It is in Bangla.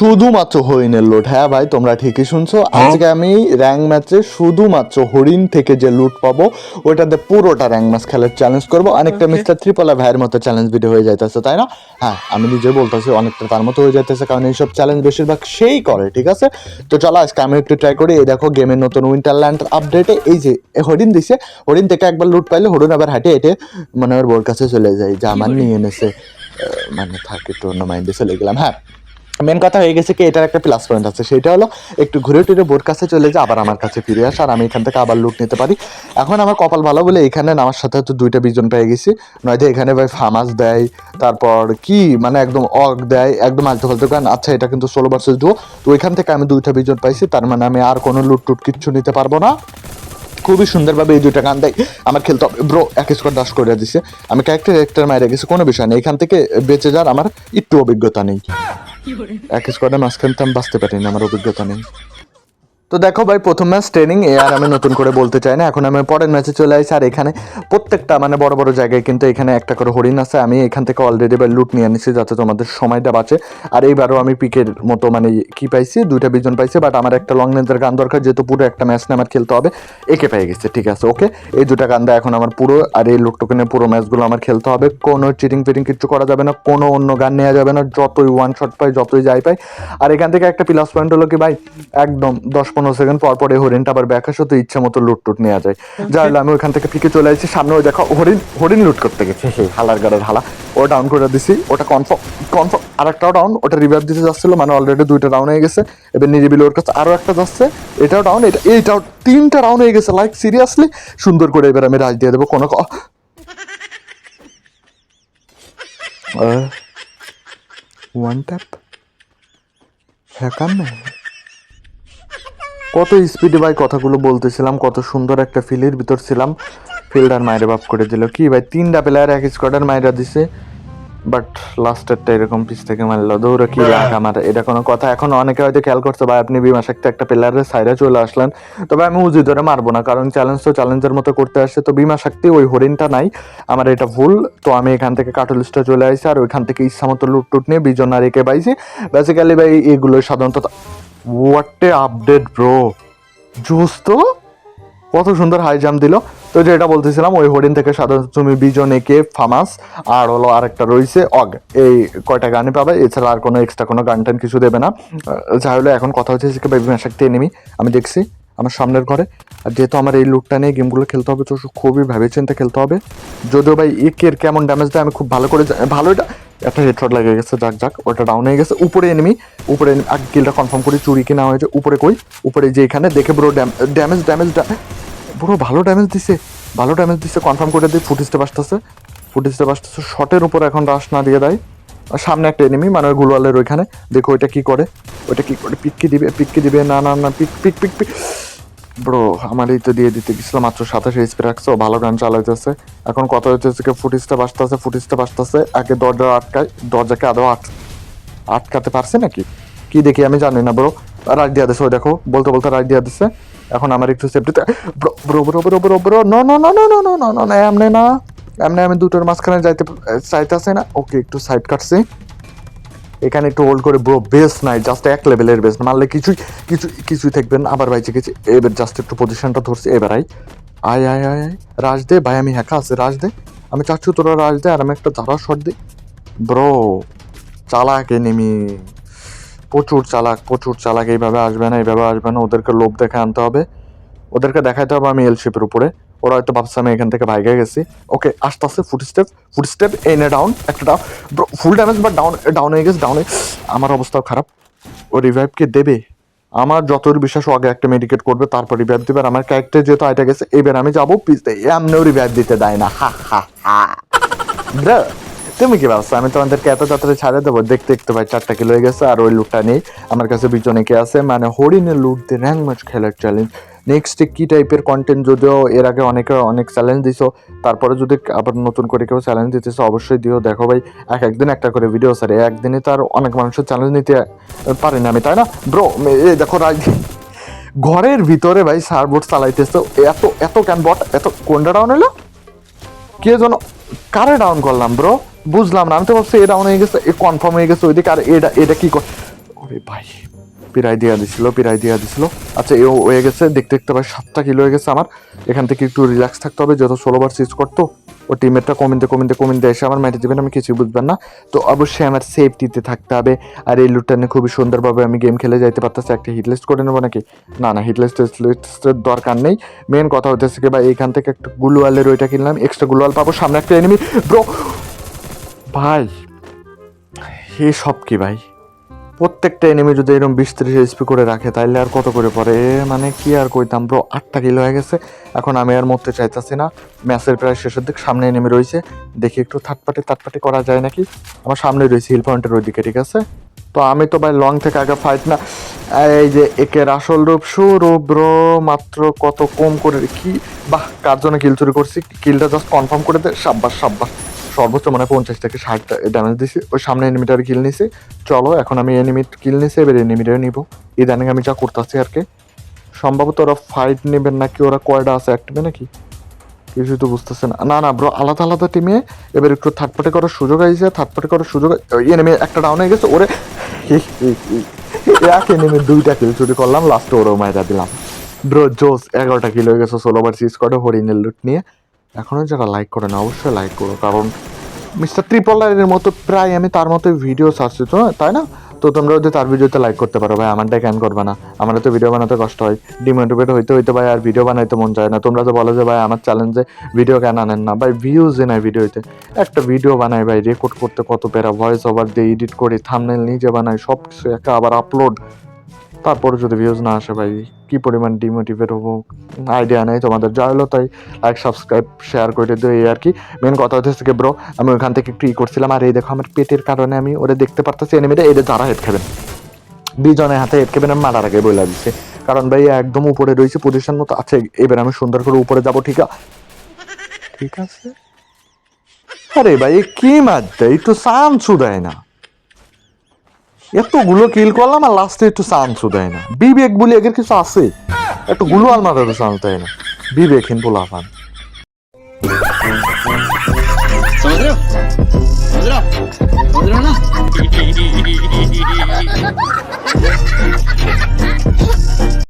শুধুমাত্র হরিণের লুট। হ্যাঁ ভাই তোমরা ঠিকই শুনছো। আজকে আমি র্যাঙ্ক ম্যাচে শুধুমাত্র হরিণ থেকে যে লুট পাবো ওইটাতে পুরোটা র্যাঙ্ক ম্যাচ খেলার চ্যালেঞ্জ করব। অনেকটা মিস্টার ত্রিপলা ভাইয়ের মতো চ্যালেঞ্জ ভিডিও হয়ে যাইতেছে তাই না? হ্যাঁ আমি নিজে বলতেছি অনেকটা তার মতো হয়ে যাইতেছে কারণ এইসব চ্যালেঞ্জ বেশিরভাগ সেই করে ঠিক আছে? তো চলো আজকে আমি একটু ট্রাই করি। এই দেখো গেমের নতুন উইন্টারল্যান্ড আপডেটে এই যে হরিণ দিছে হরিণ থেকে একবার লুট পাইলে হরিণ আবার হাঁটে হেঁটে মানে ওর বোর কাছে চলে যায় যা আমার নিয়ে এনেছে মানে থাকে একটু অন্য মাইন্ডে চলে গেলাম। হ্যাঁ মেন কথা হয়ে গেছে কি, এটার একটা প্লাস পয়েন্ট আছে। সেটা হলো, একটু ঘুরে টুরে বোর্ড কাছে চলে যায় আবার আমার কাছে ফিরে আসে, আর আমি এখান থেকে আবার লুট নিতে পারি। এখন আমার কপাল ভালো বলে এখানে আমার সাথে হয়তো দুইটা বিজন পেয়ে গেছি। নয়তো এখানে ভাই ফামাস দেয়, তারপর কি মানে একদম অগ দেয়, একদম আলতু ফালতু গান আচ্ছা এটা কিন্তু ষোলো ভার্সেস ডুও তো ওইখান থেকে আমি দুইটা বিজন পাইছি, তার মানে আমি আর কোনো লুট টুট কিচ্ছু নিতে পারব না। খুবই সুন্দরভাবে এই দুইটা গান দেয়। আমার খেলতে হবে। ব্রো এক স্কোয়ার দাস করে দিছে। আমি ক্যারেক্টার ক্যারেক্টার মাইরে গেছি, কোনো বিষয় নেই। এখান থেকে বেঁচে যাওয়ার আমার একটু অভিজ্ঞতা নেই। এক স্কোয়াডে মাঝখান থেকে আমি বাঁচতে পারি না আমার অভিজ্ঞতা নেই। তো দেখো ভাই, প্রথম ম্যাচ ট্রেনিং এ আর আমি নতুন করে বলতে চাই না। এখন আমি পরের ম্যাচে চলে আসি আর এখানে প্রত্যেকটা মানে বড় বড় জায়গায় কিন্তু এখানে একটা করে হরিণ আছে। আমি এখান থেকে অলরেডি ভাই লুট নিয়ে নিছি যাতে তোমাদের সময়টা বাঁচে। আর এইবারও আমি পিকের মতো মানে কি পাইছি, দুইটা বিজন পাইছি বাট আমার একটা লং লেন্থের গান দরকার, যেহেতু পুরো একটা ম্যাচ না আমার খেলতে হবে। একে পেয়ে গেছে, ঠিক আছে ওকে এই দুটা গান্দা এখন আমার পুরো, আর এই লুট টোকেনের পুরো ম্যাচগুলো আমার খেলতে হবে। কোনো চিটিং ফিটিং কিছু করা যাবে না, কোনো অন্য গান নেওয়া যাবে না, যতই ওয়ান শট পাই, যতই যাই পাই। আর এখান থেকে একটা প্লাস পয়েন্ট হলো কি ভাই, একদম দশ পনেরো সেকেন্ড পর পরে হরিণটা আবার ব্যাক আসো তো ইচ্ছা মতো লুট টুট নেওয়া যায়। যা হলো আমি ওইখান থেকে ফিকে চলে আসছি, সামনে ওই দেখো হরিণ হরিণ লুট করতে গেছে। হে হালার গাড়ের হালা। ও ডাউন করে দিছি, ওটা কনফার্ম কনফার্ম আর একটাও ডাউন ওটা রিভাইভ দিতে যাচ্ছিল মানে অলরেডি দুইটা ডাউন হয়ে গেছে। এবার নিরিবিলি ওর কাছে আরও একটা যাচ্ছে, এটাও ডাউন এটা, এইটাও তিনটা ডাউন হয়ে গেছে লাইক সিরিয়াসলি সুন্দর করে এবার আমি রাজ দিয়ে দেবো, কোনো ওয়ান ট্যাপ হ্যাঁ না কত স্পিডে ভাই কথাগুলো বলতেছিলাম কত সুন্দর একটা ফিলের ভিতর ছিলাম। ফিল্ডার মায়ের বাপ করে দিল। কি ভাই তিনটা প্লেয়ার এক স্কোয়াডার মায়েরা দিছে বাট লাস্টেরটা এরকম পিছ থেকে মারলো। দৌড়ে কি লাখ আমার এটা কোনো কথা। এখন অনেকে হয়তো খেয়াল করছে ভাই আপনি বিমা শাক্তি একটা প্লেয়ারের সাইডে চলে আসলেন। তবে আমি উজি ধরে মারবো না কারণ চ্যালেঞ্জ তো চ্যালেঞ্জের মতো করতে আসছে তো বিমা শক্তি ওই হরিণটা নাই আমার এটা ভুল। তো আমি এখান থেকে কাটলিস্টটা চলে আসছি আর ওইখান থেকে ইচ্ছা মতো লুট টুট নিয়ে বিজন আর একে পাইছি। বেসিক্যালি ভাই এগুলো সাধারণত হোয়াট এ আপডেট ব্রো জোস তো কত সুন্দর হাই জাম্প দিল। তো যেটা বলতেছিলাম, ওই হরিণ থেকে সাধারণত তুমি বিজন একে ফামাস আর হলো আরেকটা রয়েছে অগ এই কয়টা গানই পাবে, এছাড়া আর কোনো এক্সট্রা কোনো গান টান কিছু দেবে না। যা হলো, এখন কথা হচ্ছে যে বেবি ম্যাশাকতে এনিমি আমি দেখছি আমার সামনের ঘরে। আর যেহেতু আমার এই লুকটা নিয়ে গেমগুলো খেলতে হবে, তো খুবই ভেবে চিন্তে খেলতে হবে। যদিও ভাই একের কেমন ড্যামেজ দেয়, আমি খুব ভালো করে ভালো এটা একটা হেডশট লেগে গেছে, যাক যাক, ওটা ডাউন হয়ে গেছে। উপরে এনিমি উপরে আগে কিলটা কনফার্ম করি, চুরি কিনা হয়েছে, উপরে কই? উপরে যে এখানে, দেখে ব্রো ড্যামেজ ড্যামেজ ব্রো ভালো ড্যামেজ দিছে, ভালো ড্যামেজ দিছে কনফার্ম করে দিই ফুটেজটা বাসতেছে ফুটেজটা বাসতেছে শটের উপর এখন রাশ না দিয়ে দেয়। আর সামনে একটা এনিমি মানে ওই গুলওয়ালের ওইখানে, দেখো ওইটা কি করে, ওইটা কি করে পিককে দিবে পিককে দিবে, না না না pick pick pick pick bro আমার এই তো দিয়ে দিতে গেছিল মাত্র সাতাশে স্প্রে রাখছে ভালো গান চালাইতেছে। এখন কথা হচ্ছে যে ফুটেজটা বাসতেছে ফুটেজটা বাসতেছে আগে দরজা আটকায়, দরজাকে আদৌ আট আটকাতে পারছে নাকি? কি দেখি আমি জানি না, ব্রো। রাইট দিয়া দিছে, ওই দেখো, বলতে বলতে রাইট দিয়া দিছে। এখন আমার একটু সেফটিতে bro bro bro bro bro no no no no no no no না এমনি না। এমনি আমি দুটোর মাঝখানে যাইতে চাইতেছে না। ওকে, একটু সাইড কাটছি। এখানে একটু হোল্ড করে ব্রো বেস নাই জাস্ট এক লেভেলের বেস মারলে কিছুই, কিছু, কিছুই থাকবেন আবার বাইচে গেছি, এবার জাস্ট একটু পজিশনটা ধরছি, এবার আই আয় আয় আয় আয়। রাজ দে, ভাই, আমি হ্যাকা আছে রাজ দে। আমি চাচ্ছি তোরা রাজ দে, আর আমি একটা ধারা শট দিই। ব্রো চালাক এনিমি প্রচুর চালাক প্রচুর চালাক, এইভাবে আসবে না, এইভাবে আসবে না। ওদেরকে লোভ দেখে আনতে হবে। ওদেরকে দেখাইতে হবে আমি এলশিপের উপরে। ওরা হয়তো ভাবছে আমি এখান থেকে ভাইগে গেছি। ওকে আস্তে আস্তে ফুট স্টেপ ফুট স্টেপ এনে ডাউন একটা ডাউন ফুল ড্যামেজ বা ডাউন ডাউন হয়ে গেছে ডাউনে আমার অবস্থাও খারাপ। ও রিভাইভকে দেবে? আমার যতর বিশ্বাস, ও আগে একটা মেডিকেট করবে, তারপর রিভাইভ দেবে। আমার ক্যারেক্টার যেহেতু আইটা গেছে, এবার আমি যাব পিছতে এমনিও রিভাইভ দিতে দেয় না। হা হা হা। তুমি কি ভাবছ? আমি তোমাদেরকে এত তাড়াতাড়ি ছাড়ে দেবো? দেখতে দেখতে ভাই, চারটা কিলো হয়ে গেছে, আর ওই লুটটা নেই। আমার কাছে বিচনে কে আছে? মানে হরিণের লুট দিয়ে র্যাঙ্ক ম্যাচ খেলার চ্যালেঞ্জ নেক্সট কি টাইপের কন্টেন্ট যদিও এর আগে অনেকে অনেক চ্যালেঞ্জ দিছো, তারপরে যদি আবার নতুন করে কেউ চ্যালেঞ্জ দিতেছো অবশ্যই দিও। দেখো ভাই, এক একদিন একটা করে ভিডিও স্যার একদিনে তো আর অনেক মানুষের চ্যালেঞ্জ নিতে পারি না আমি, তাই না? ব্রো এই দেখো রাজ ঘরের ভিতরে ভাই সার্বোর্ড চালাইতেছো এত এত ক্যান বট এত কোনটা ডাউন হলো? কে যেন, কারে ডাউন করলাম ব্রো বুঝলাম না, আমি তো ভাবছি এ ডাউন হয়ে গেছে, এ কনফার্ম হয়ে গেছে, ওইদিকে আর এটা এটা কী কর ভাই। পিরাই দিয়া দিছিল পিরাই দিয়া দিছিল। আচ্ছা এও হয়ে গেছে, দেখতে দেখতে ভাই সাতটা কিলো হয়ে গেছে আমার। এখান থেকে একটু রিল্যাক্স থাকতে হবে, যত ষোলোবার সিজ করতো ও টিমেরটা কমিনতে কমিতে কমিতে এসে আমার মেটে দেবেন, আমি কিছুই বুঝবেন না। তো অবশ্যই আমার সেফটিতে থাকতে হবে, আর এই লুটটা নিয়ে খুবই সুন্দরভাবে আমি গেম খেলে যাইতে পারতেছি, একটা হিটলিস্ট করে নেব নাকি? না না হিটলিস্ট লিস্টের দরকার নেই। মেন কথা হতেছে কি ভাই এইখান থেকে একটা গুলওয়ালের ওইটা কিনলাম এক্সট্রা গুলওয়াল পাবো, সামনে একটা এনিমি ব্রো ভাই এ সব কি ভাই? প্রত্যেকটা এনিমি যদি এরকম বিশ ত্রিশ এসপি করে রাখে, তাইলে আর কত করে পরে মানে কি আর কইতাম ব্রো আটটা কিলো হয়ে গেছে। এখন আমি আর মরতে চাইতাছি না। ম্যাচের প্রায় শেষের দিক, সামনে এনিমি রয়েছে দেখি একটু থাটপাটি থাটপাটি করা যায় নাকি? আমার সামনে রয়েছে হিল পয়েন্টের ওইদিকে, ঠিক আছে? তো আমি তো ভাই লং থেকে আগে ফাইট না। এই যে একের আসল রূপ শুরু ব্রো মাত্র কত কম করে কি? বাহ, কার জন্য কিল চুরি করছি? কিলটা জাস্ট কনফার্ম করে দে। সাব্বাস সাব্বাস। সর্বোচ্চ মানে পঞ্চাশ থেকে ষাট ড্যামেজ দিছি। ওই সামনে এনিমিটার কিল নিছি। চলো, এখন আমি এনিমিট কিল নিছি, এবার এনিমিটার নিব। ইদানিং আমি যা করতেছি আর কি। সম্ভবত ওরা ফাইট নেবেন নাকি, ওরা কয়টা আছে অ্যাক্টিভে নাকি? কিছুই তো বুঝতেছে না। না না ব্রো আলাদা আলাদা টিমে এবার একটু থার্ড পার্টি করার সুযোগ আইছে থার্ড পার্টি করার সুযোগ এনিমি একটা ডাউন হয়ে গেছে, ওরে এক এনিমি দুইটা কিল চুরি করলাম লাস্টে ওরও মাইরা দিলাম। ব্রো জোস, এগারোটা কিল হয়ে গেছে, ষোলো বার সিজ করে হরিণের লুট নিয়ে। এখনও যারা লাইক করে না অবশ্যই লাইক করো, কারণ মিস্টার ত্রিপলারের মতো প্রায় আমি তার মতো ভিডিও সার্চি তো তাই না? তো তোমরা যদি তার ভিডিওতে লাইক করতে পারো, ভাই আমারটা কেন করবে না। আমার তো ভিডিও বানাতে কষ্ট হয়। ডিমোটিভেট হইতে হইতে, ভাই, আর ভিডিও বানাইতে মন চায় না। তোমরা তো বলো যে, ভাই, আমার চ্যালেঞ্জে ভিডিও কেন আনেন না? ভাই ভিউজ এ নাই ভিডিওতে একটা ভিডিও বানাই, ভাই রেকর্ড করতে কত পেরা ভয়েস ওভার দিয়ে এডিট করে থামনেল নিজে বানাই সব কিছু একটা আবার আপলোড তারপরে যদি ভিউজ না আসে ভাই, কি পরিমাণ ডিমোটিভেট হব? আইডিয়া নেই তোমাদের, যা হলো তাই লাইক সাবস্ক্রাইব শেয়ার করে দিও, এই আর কি। মেন কথা হচ্ছে কি ব্রো আমি ওখান থেকে ই করছিলাম? আর এই দেখো আমার পেটের কারণে আমি ওরা দেখতে পারতেছি এনিমিটা এদের যারা হেড খাবেন। দুজনের হাতে হেড খাবেন, আমি মারার আগে বলে দিচ্ছে কারণ ভাই, একদম উপরে রয়েছে পজিশন মতো আছে। এবার আমি সুন্দর করে উপরে যাব, ঠিক আছে ঠিক আছে? আরে ভাই কি মার দেয় একটু চান্সও দেয় না। এতগুলো কিল করলাম আর লাস্টে একটু চান্সও দেয় না। বিবেক বলে এদের কিছু আছে? একটু গুলো আর মাথাতে চান্স দেয় না। বিবেকহীন পোলাফান না?